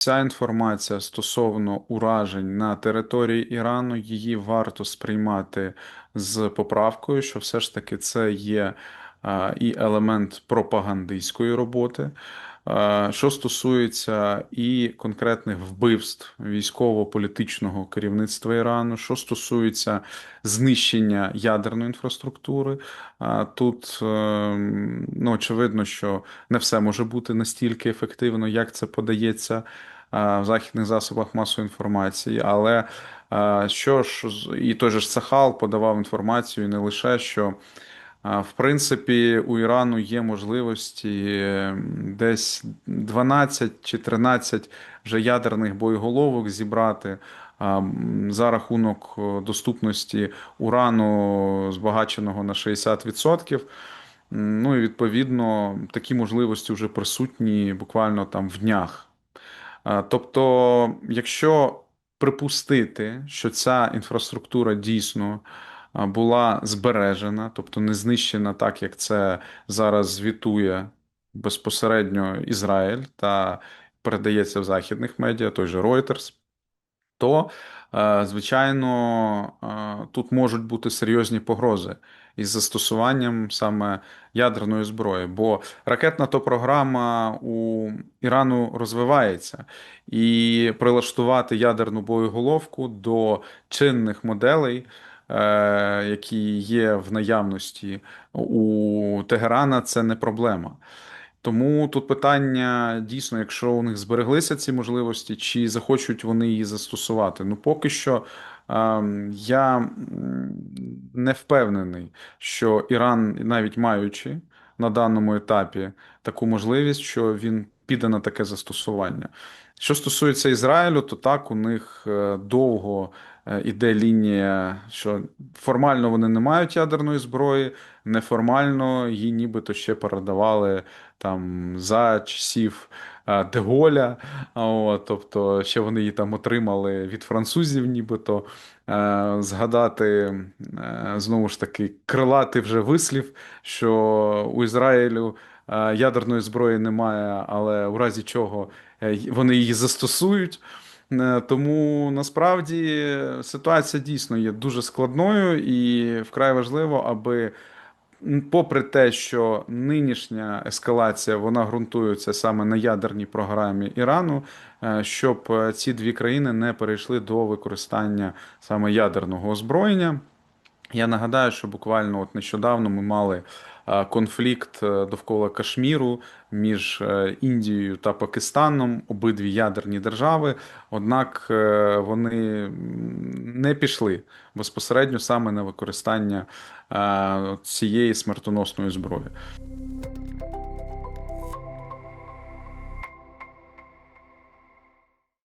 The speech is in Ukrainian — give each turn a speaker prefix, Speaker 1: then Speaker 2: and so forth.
Speaker 1: Ця інформація стосовно уражень на території Ірану, її варто сприймати з поправкою, що все ж таки це є і елемент пропагандистської роботи. А, Що стосується і конкретних вбивств військово-політичного керівництва Ірану, що стосується знищення ядерної інфраструктури, тут ем, ну, очевидно, що не все може бути настільки ефективно, як це подається в західних засобах масової інформації. Але що ж, і той же Сахал подавав інформацію, не лише що. В принципі, у Ірану є можливості десь 12 чи 13 вже ядерних боєголовок зібрати за рахунок доступності урану, збагаченого на 60%. Ну і відповідно такі можливості вже присутні буквально там в днях. Тобто, якщо припустити, що ця інфраструктура дійсно була збережена, тобто не знищена так, як це зараз звітує безпосередньо Ізраїль та передається в західних медіа, той же Reuters, то, е, звичайно, е, тут можуть бути серйозні погрози із застосуванням саме ядерної зброї, бо ракетна то програма у Ірану розвивається, і прилаштувати ядерну боєголовку до чинних моделей. Е, Які є в наявності у Тегерана, це не проблема. Тому тут питання дійсно, якщо у них збереглися ці можливості, чи захочуть вони її застосувати. Ну, поки що ем, я не впевнений, що Іран, навіть маючи на даному етапі таку можливість, що він піде на таке застосування. Що стосується Ізраїлю, то так у них е, довго е, іде лінія, що формально вони не мають ядерної зброї, неформально її нібито ще передавали там за часів Деголя. От, тобто ще вони її там отримали від французів, нібито. Е, Згадати е, знову ж таки крилатий вже вислів, що у Ізраїлю е, ядерної зброї немає, але у разі чого е, вони її застосують. Е, Тому насправді ситуація дійсно є дуже складною і вкрай важливо, аби Попри те, що нинішня ескалація вона ґрунтується саме на ядерній програмі Ірану, е, щоб е, ці дві країни не перейшли до використання саме ядерного озброєння. Я нагадаю, що буквально от нещодавно ми мали е, конфлікт довкола Кашміру між Індією та Пакистаном, обидві ядерні держави. Однак вони не пішли безпосередньо саме на використання е, цієї смертоносної зброї.